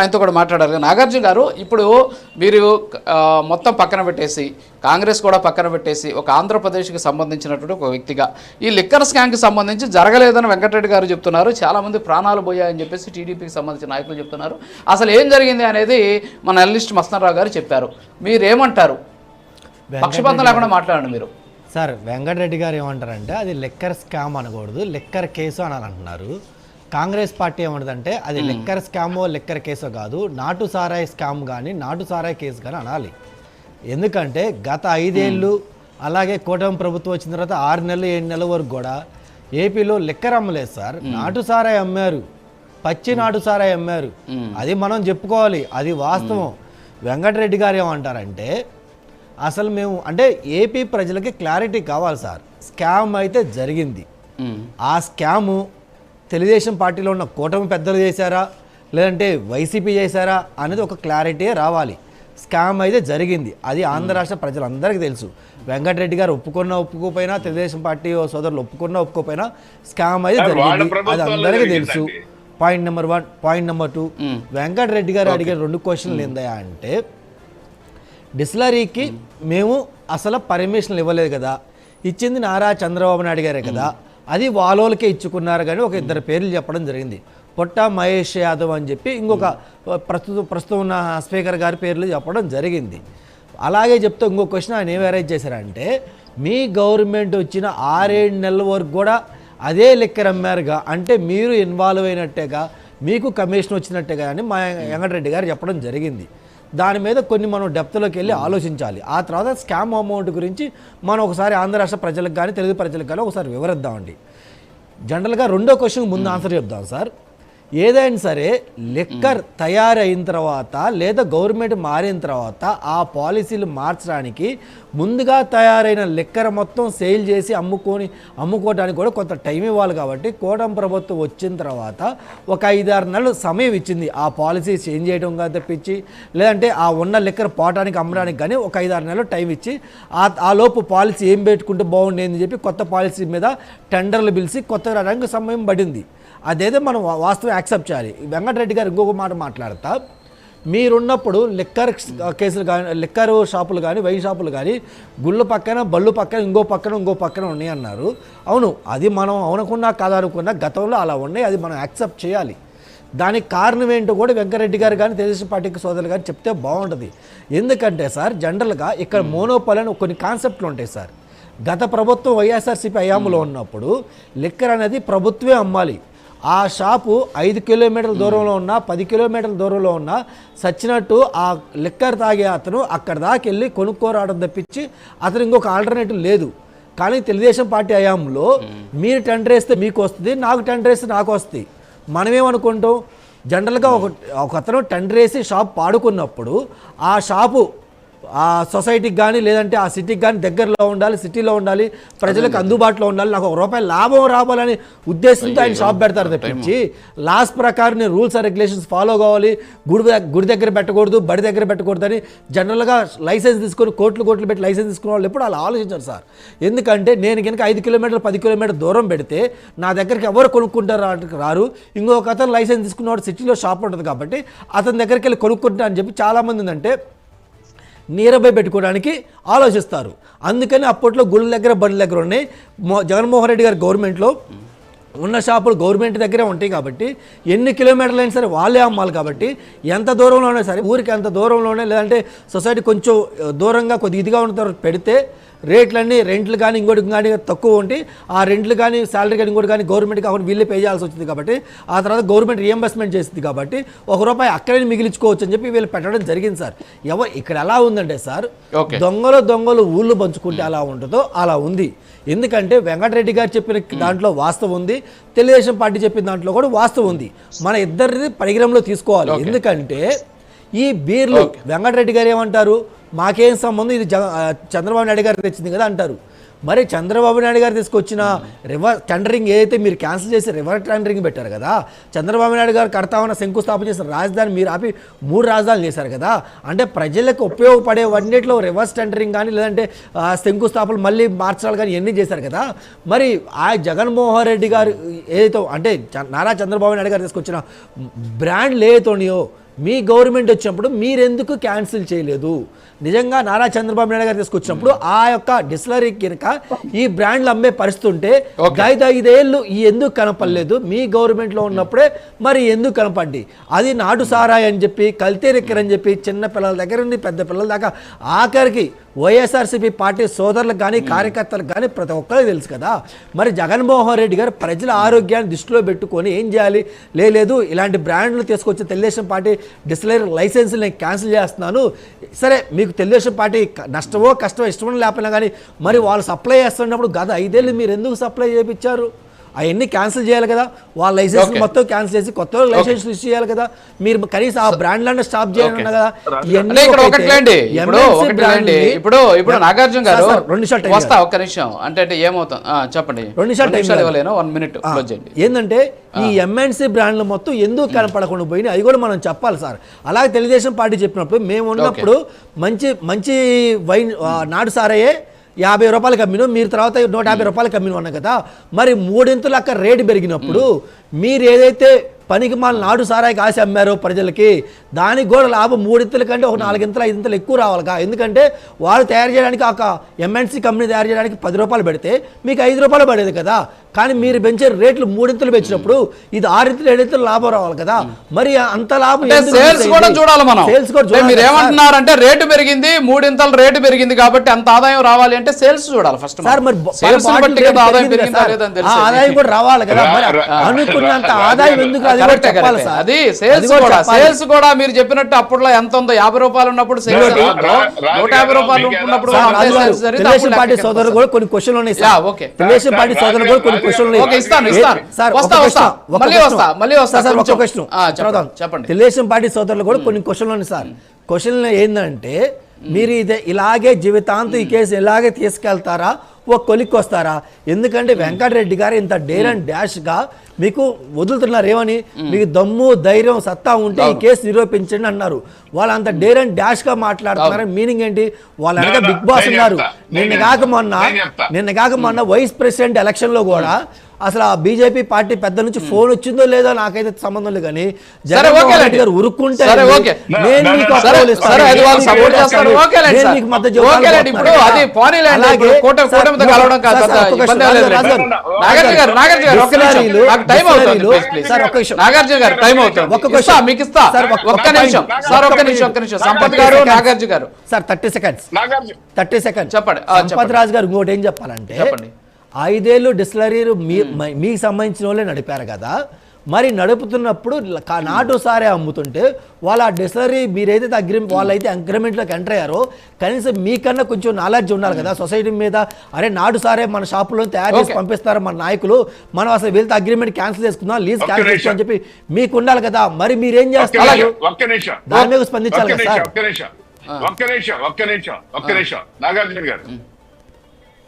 ఆయనతో కూడా మాట్లాడారు నాగార్జున గారు ఇప్పుడు మీరు మొత్తం పక్కన పెట్టేసి కాంగ్రెస్ కూడా పక్కన పెట్టేసి ఒక ఆంధ్రప్రదేశ్కి సంబంధించినటువంటి ఒక వ్యక్తిగా ఈ లిక్కర్ స్కామ్కి సంబంధించి జరగలేదని వెంకటరెడ్డి గారు చెప్తున్నారు. చాలామంది ప్రాణాలు పోయాయని చెప్పేసి టీడీపీకి సంబంధించిన నాయకులు చెప్తున్నారు. అసలు ఏం జరిగింది అనేది మన అనలిస్ట్ మస్తనరావు గారు చెప్పారు. మీరేమంటారు? పక్షపాతం లేకుండా మాట్లాడండి మీరు. సార్ వెంకటరెడ్డి గారు ఏమంటారంటే అది లెక్కర్ స్కామ్ అనకూడదు లెక్కర్ కేసు అని అంటున్నారు కాంగ్రెస్ పార్టీ ఏమంటుందంటే అది లెక్కర్ స్కామో లెక్కర్ కేసో కాదు నాటు సారాయి స్కామ్ కానీ నాటు సారాయి కేసు కానీ అనాలి. ఎందుకంటే గత ఐదేళ్ళు అలాగే కూటమి ప్రభుత్వం వచ్చిన తర్వాత ఆరు నెలలు ఏడు నెలల వరకు కూడా ఏపీలో లెక్కర్ అమ్మలేదు సార్. నాటు సారాయి అమ్మారు. పచ్చి నాటు సారాయి అమ్మారు. అది మనం చెప్పుకోవాలి. అది వాస్తవం. వెంకటరెడ్డి గారు ఏమంటారంటే అసలు మేము అంటే ఏపీ ప్రజలకి క్లారిటీ కావాలి సార్. స్కామ్ అయితే జరిగింది. ఆ స్కాము తెలుగుదేశం పార్టీలో ఉన్న కూటమి పెద్దలు చేశారా? లేదంటే వైసీపీ చేశారా? అనేది ఒక క్లారిటీ రావాలి. స్కామ్ అయితే జరిగింది. అది ఆంధ్ర రాష్ట్ర ప్రజలందరికీ తెలుసు. వెంకటరెడ్డి గారు ఒప్పుకున్నా ఒప్పుకోపోయినా తెలుగుదేశం పార్టీ సోదరులు ఒప్పుకున్నా ఒప్పుకోపోయినా స్కామ్ అయితే జరిగింది. అది అందరికీ తెలుసు. Point number one point number two Venkatreddy garu అడిగిన రెండు క్వశ్చన్లు ఏందయ్యా అంటే డిస్లరీకి మేము. అసలు పర్మిషన్లు ఇవ్వలేదు కదా. ఇచ్చింది నారా చంద్రబాబు నాయుడు గారే కదా. అది వాళ్ళోళ్ళకే ఇచ్చుకున్నారు కానీ ఒక ఇద్దరు పేర్లు చెప్పడం జరిగింది. పొట్ట మహేష్ యాదవ్ అని చెప్పి ఇంకొక ప్రస్తుతం ప్రస్తుతం ఉన్న స్పీకర్ గారి పేర్లు చెప్పడం జరిగింది. అలాగే చెప్తే ఇంకో క్వశ్చన్ ఆయన ఏం అరేంజ్ చేశారంటే మీ గవర్నమెంట్ వచ్చిన ఆరేడు నెలల వరకు కూడా అదే లెక్కర అమ్మారుగా అంటే మీరు ఇన్వాల్వ్ అయినట్టేగా మీకు కమిషన్ వచ్చినట్టేగా అని మా వెంకటరెడ్డి గారు చెప్పడం జరిగింది. దాని మీద కొన్ని మనం డెప్త్లోకి వెళ్ళి ఆలోచించాలి. ఆ తర్వాత స్కామ్ అమౌంట్ గురించి మనం ఒకసారి ఆంధ్ర రాష్ట్ర ప్రజలకు కానీ తెలుగు ప్రజలకు కానీ ఒకసారి వివరిద్దామండి. జనరల్గా రెండో క్వశ్చన్ ముందు ఆన్సర్ చెప్దాం సార్ ఏదైనా సరే లిక్కర్ తయారైన తర్వాత లేదా గవర్నమెంట్ మారిన తర్వాత ఆ పాలసీలు మార్చడానికి ముందుగా తయారైన లిక్కర్ మొత్తం సేల్ చేసి అమ్ముకొని అమ్ముకోవడానికి కూడా కొంత టైం ఇవ్వాలి కాబట్టి కూటమి ప్రభుత్వం వచ్చిన తర్వాత ఒక ఐదారు నెలలు సమయం ఇచ్చింది. ఆ పాలసీ చేంజ్ చేయడం కానీ తప్పించి లేదంటే ఆ ఉన్న లిక్కర్ పోవటానికి అమ్మడానికి కానీ ఒక ఐదారు నెలలు టైం ఇచ్చి ఆ లోపు పాలసీ ఏం పెట్టుకుంటే బాగుండేది అని చెప్పి కొత్త పాలసీ మీద టెండర్లు పిలిచి కొత్త రంగ సమయం పడింది. అదేదో మనం వాస్తవం యాక్సెప్ట్ చేయాలి. వెంకటరెడ్డి గారు ఇంకొక మాట మాట్లాడతా. మీరున్నప్పుడు లిక్కర్ కేసులు కానీ లిక్కర్ షాపులు కానీ వైన్ షాపులు కానీ గుళ్ళు పక్కన బళ్ళు పక్కన ఇంకో పక్కన ఇంకో పక్కన ఉన్నాయి అన్నారు అవును అది మనం అవునకున్నా కాదనుకున్నా గతంలో అలా ఉన్నాయి అది మనం యాక్సెప్ట్ చేయాలి. దానికి కారణం ఏంటో కూడా వెంకరెడ్డి గారు కానీ తెలుగుదేశం పార్టీకి సోదరులు కానీ చెప్తే బాగుంటుంది. ఎందుకంటే సార్ జనరల్గా ఇక్కడ మోనోపాల్ అని కొన్ని కాన్సెప్ట్లు ఉంటాయి సార్. గత ప్రభుత్వం వైఎస్ఆర్సీపీ హయాంలో ఉన్నప్పుడు లిక్కర్ అనేది ప్రభుత్వమే అమ్మాలి. ఆ షాపు ఐదు కిలోమీటర్ల దూరంలో ఉన్న పది కిలోమీటర్ల దూరంలో ఉన్న సచ్చినట్టు ఆ లిక్కర్ తాగే అతను అక్కడ దాకా వెళ్ళి కొనుక్కోరావడం తప్పించి అతను ఇంకొక ఆల్టర్నేటివ్ లేదు. కానీ తెలుగుదేశం పార్టీ హయాంలో మీరు టెండర్ వేస్తే మీకు వస్తుంది నాకు టెండర్ వేస్తే నాకు వస్తుంది. మనమేమనుకుంటాం? జనరల్గా ఒక ఒక అతను టెండర్ వేసి షాప్ పాడుకున్నప్పుడు ఆ షాపు ఆ సొసైటీకి కానీ లేదంటే ఆ సిటీకి కానీ దగ్గరలో ఉండాలి సిటీలో ఉండాలి ప్రజలకు అందుబాటులో ఉండాలి నాకు ఒక రూపాయి లాభం రావాలని ఉద్దేశంతో ఆయన షాప్ పెడతారు తప్పించి. లాస్ ప్రకారం నేను రూల్స్ అండ్ రెగ్యులేషన్స్ ఫాలో కావాలి. గుడి గుడి దగ్గర పెట్టకూడదు బడి దగ్గర పెట్టకూడదు అని జనరల్గా లైసెన్స్ తీసుకొని కోట్లు కోట్లు పెట్టి లైసెన్స్ తీసుకున్న వాళ్ళు ఎప్పుడు అలా ఆలోచించారు సార్. ఎందుకంటే నేను కనుక ఐదు కిలోమీటర్లు పది కిలోమీటర్ దూరం పెడితే నా దగ్గరికి ఎవరు కొనుక్కుంటారు రారు. ఇంకొక అతను లైసెన్స్ తీసుకున్నవాడు సిటీలో షాప్ ఉంటుంది కాబట్టి అతని దగ్గరికి వెళ్ళి కొనుక్కుంటా అని చెప్పి చాలామంది ఏంటంటే నీరబై పెట్టుకోవడానికి ఆలోచిస్తారు. అందుకని అప్పట్లో గుళ్ళ దగ్గర బండ్ల దగ్గర ఉన్నాయి మో- జగన్మోహన్ రెడ్డి గారి గవర్నమెంట్లో ఉన్న షాపులు గవర్నమెంట్ దగ్గరే ఉంటాయి కాబట్టి ఎన్ని కిలోమీటర్లు అయినా సరే వాళ్ళే అమ్మాలి కాబట్టి ఎంత దూరంలో ఉన్నా సరే ఊరికి ఎంత దూరంలోనే లేదంటే సొసైటీ కొంచెం దూరంగా కొద్ది ఇదిగా ఉన్న తర్వాత పెడితే రేట్లన్నీ రెంట్లు కానీ ఇంకోటి కానీ తక్కువ ఉంటే ఆ రెంట్లు కానీ శాలరీ కానీ ఇంకోటి కానీ గవర్నమెంట్ కాకుండా వీళ్ళే పే చేయాల్సి వచ్చింది కాబట్టి ఆ తర్వాత గవర్నమెంట్ రియంబర్స్మెంట్ చేసింది కాబట్టి ఒక రూపాయి అక్కడే మిగిలించుకోవచ్చు అని చెప్పి వీళ్ళు పెట్టడం జరిగింది సార్. ఎవరు ఇక్కడ ఎలా ఉందంటే సార్. దొంగలు దొంగలు ఊళ్ళు పంచుకుంటే అలా ఉంటుందో అలా ఉంది. ఎందుకంటే వెంకటరెడ్డి గారు చెప్పిన దాంట్లో వాస్తవం ఉంది తెలుగుదేశం పార్టీ చెప్పిన దాంట్లో కూడా వాస్తవం ఉంది. మన ఇద్దరిది పరిగణంలో తీసుకోవాలి. ఎందుకంటే ఈ బీర్లు వెంకటరెడ్డి గారు ఏమంటారు? మాకేం సంబంధం? ఇది చంద్రబాబు నాయుడు గారు తెచ్చింది కదా అంటారు. మరి చంద్రబాబు నాయుడు గారు తీసుకొచ్చిన రివర్ టెండరింగ్ ఏదైతే మీరు క్యాన్సిల్ చేసి రివర్ టెండరింగ్ పెట్టారు కదా చంద్రబాబు నాయుడు గారు కడతామన్న శంకుస్థాపన చేసిన రాజధాని మీరు ఆపి మూడు రాజధానులు చేశారు కదా అంటే ప్రజలకు ఉపయోగపడే వన్నిటిలో రివర్స్ టెండరింగ్ కానీ లేదంటే శంకుస్థాపన మళ్ళీ మార్చాలి కానీ ఇవన్నీ చేశారు కదా. మరి ఆ జగన్మోహన్ రెడ్డి గారు ఏదైతే అంటే నారా చంద్రబాబు నాయుడు గారు తీసుకొచ్చిన బ్రాండ్లు ఏదైతే ఉన్నాయో మీ గవర్నమెంట్ వచ్చినప్పుడు మీరెందుకు క్యాన్సిల్ చేయలేదు? నిజంగా నారా చంద్రబాబు నాయుడు గారు తీసుకొచ్చినప్పుడు ఆ యొక్క డిస్లరీ కనుక ఈ బ్రాండ్లు అమ్మే పరిస్థితి ఉంటే ఐదు ఐదేళ్ళు ఈ ఎందుకు కనపడలేదు? మీ గవర్నమెంట్లో ఉన్నప్పుడే మరి ఎందుకు కనపడ్డి? అది నాటు సారాయి అని చెప్పి కల్తీ రిక్కర్ అని చెప్పి చిన్న పిల్లల దగ్గర నుండి పెద్ద పిల్లల దాకా ఆఖరికి వైఎస్ఆర్సీపీ పార్టీ సోదరులకు కానీ కార్యకర్తలకు కానీ ప్రతి ఒక్కరికి తెలుసు కదా. మరి జగన్మోహన్ రెడ్డి గారు ప్రజల ఆరోగ్యాన్ని దృష్టిలో పెట్టుకొని ఏం చేయాలి? లేదు ఇలాంటి బ్రాండ్లు తీసుకొచ్చి తెలుగుదేశం పార్టీ డిస్టిలరీ లైసెన్స్లు నేను క్యాన్సిల్ చేస్తున్నాను. సరే మీకు తెలుగుదేశం పార్టీ నష్టమో కష్టమో ఇష్టమో లేకపోయినా కానీ మరి వాళ్ళు సప్లై చేస్తున్నప్పుడు గత ఐదేళ్ళు మీరు ఎందుకు సప్లై చేయించారు అవన్నీ క్యాన్సిల్ చేయాలి కదా. వాళ్ళ లైసెన్స్. మొత్తం క్యాన్సిల్ చేసి కొత్త లైసెన్స్ ఇష్యూ చేయాలి కదా. మీరు కనీసం ఆ బ్రాండ్లన్నీ స్టాప్ చేయాలన్నా కదా. ఇప్పుడు ఇప్పుడు ఇప్పుడు నాగార్జున గారు రెండు నిమిషాలు టైం వస్తా ఒక్క నిమిషం. అంటే అంటే ఏమవుతాం చెప్పండి. రెండు నిమిషాలు టైం కాదు. ఇవ్వలేను. వన్ మినిట్ ఆ, క్లోజ్ చేయండి. ఏంటంటే ఈ ఎంఎన్సీ బ్రాండ్లు మొత్తం ఎందుకు కనపడకుండా పోయినాయి? అది కూడా మనం చెప్పాలి సార్. అలాగే తెలుగుదేశం పార్టీ చెప్పినప్పుడు మేము ఉన్నప్పుడు మంచి మంచి వైన్ నాటు సారయ్యే యాభై రూపాయలకి అమ్మిను మీరు తర్వాత నూట యాభై రూపాయలకి అమ్మిను అన్న కదా. మరి మూడింతలు అక్కడ రేటు పెరిగినప్పుడు మీరు ఏదైతే పనికి మాల నాడు సారాయికి ఆశ అమ్మారో ప్రజలకి. దానికి కూడా లాభం మూడింతల కంటే ఒక నాలుగింతలు ఐదింతలు ఎక్కువ రావాలిగా ఎందుకంటే వాళ్ళు తయారు చేయడానికి ఒక ఎంఎన్సీ కంపెనీ తయారు చేయడానికి పది రూపాయలు పెడితే మీకు ఐదు రూపాయలు పడేది కదా. కానీ మీరు పెంచే రేట్లు మూడింతలు పెంచినప్పుడు ఇది ఆరింతలు ఏడింతలు లాభం రావాలి కదా. మరి అంత లాభం సేల్స్ కూడా? చూడాలి మనం. సేల్స్ కూడా మీరు. ఏమంటున్నారంటే రేటు పెరిగింది మూడింతలు రేటు పెరిగింది కాబట్టి అంత ఆదాయం రావాలి అంటే సేల్స్ చూడాలి ఫస్ట్ సార్ మరి సేల్స్ బట్టి ఆదాయం పెరిగింది. ఆదాయం కూడా రావాలి కదా. మరి అనుకున్నంత ఆదాయం ఎందుకు అది అది సేల్స్ కూడా. సేల్స్ మీరు చెప్పినట్టు అప్పుడులో ఎంత ఉందో యాభై రూపాయలు ఉన్నప్పుడు సేల్స్ నూట యాభై రూపాయలు ఉన్నప్పుడు తెలుగుదేశం పార్టీ సోదరులు. కూడా కొన్ని క్వశ్చన్లు ఉన్నాయి yeah, sir okay. Telugu Desam party సోదరులు కూడా కొన్ని క్వశ్చన్లు ఉన్నాయి ఓకే, ఇస్తాను, ఇస్తాను. సార్ వస్తా, మళ్ళీ question. వస్తా, మళ్ళీ వస్తా, సార్, సార్, ఒక కొంచెం. question. ఆ, చెప్పండి. తెలుగుదేశం పార్టీ సోదరులు కూడా కొన్ని క్వశ్చన్లు ఉన్నాయి సార్ క్వశ్చన్లు ఏంటంటే మీరు ఇదే ఇలాగే జీవితాంతం ఈ కేసు ఇలాగే తీసుకెళ్తారా ఒక కొలిక్కి వస్తారా? ఎందుకంటే వెంకటరెడ్డి గారు ఇంత డేర్ అండ్ డాష్గా మీకు వదులుతున్నారు ఏమని? మీకు దమ్ము ధైర్యం సత్తా ఉంటే ఈ కేసు నిరూపించండి అన్నారు. వాళ్ళు అంత డేర్ అండ్ డాష్గా మాట్లాడుతున్నారు మీనింగ్ ఏంటి? వాళ్ళ వెనక బిగ్ బాస్ నేను ఉన్నారు. నిన్న నేను కాక. మొన్న. నిన్న కాక మొన్న వైస్ ప్రెసిడెంట్ ఎలక్షన్లో కూడా అసలు ఆ బీజేపీ పార్టీ పెద్ద నుంచి ఫోన్ వచ్చిందో లేదో నాకైతే సంబంధం లేదు కానీ సరే, జగన్మోహన్. రెడ్డి గారు ఉరుక్కుంటే. నేను మీకు నేను మీకు మద్దతు నాగార్జున గారు, టైం అవుతుంది. డిస్టిలరీలు- ప్లీజ్, ప్లీజ్. సార్, ఒక్క నిమిషం. నాగార్జున గారు టైం అవుతుంది ఒక్క ఇస్తా, question. మీకు ఇస్తా ఒక్క- నిమిషం. సార్ ఒక్క నిమిషం ఒక్క నిమిషం Sampath thirty garu. Nagarjuna garu sir thirty seconds thirty seconds చెప్పండి. సంపత్. రాజు గారు ఇంకోటి ఏం చెప్పాలంటే చెప్పండి. ఐదేళ్ళు డిస్టిలరీలు మీ మ- మీకు సంబంధించిన వాళ్ళే నడిపారు కదా. మరి నడుపుతున్నప్పుడు నాటు సారే అమ్ముతుంటే వాళ్ళ ఆ డిస్టిలరీ మీరైతే అగ్రిమెంట్ వాళ్ళైతే అగ్రిమెంట్లోకి ఎంటర్ అయ్యారో కనీసం మీకన్నా కొంచెం నాలెడ్జ్ ఉండాలి కదా సొసైటీ మీద. అరే నాటు సారే మన షాపులో తయారు చేసి. పంపిస్తారు మన నాయకులు. మనం అసలు వెళ్తే అగ్రిమెంట్ క్యాన్సిల్ చేసుకుందాం లీజ్ క్యాన్సిల్. చేసుకుందాం అని చెప్పి మీకు ఉండాలి కదా. మరి మీరేం చేస్తారు? నిమిషం, ఒక్క నిమిషం. దాని మీద స్పందించాలి ఒక్క కదా నిమిషం సార్. ఒక్క నిమిషం. ఒక్క నిమిషం ఒక్క నిమిషం ఒక్క నిమిషం. నాగార్జున గారు.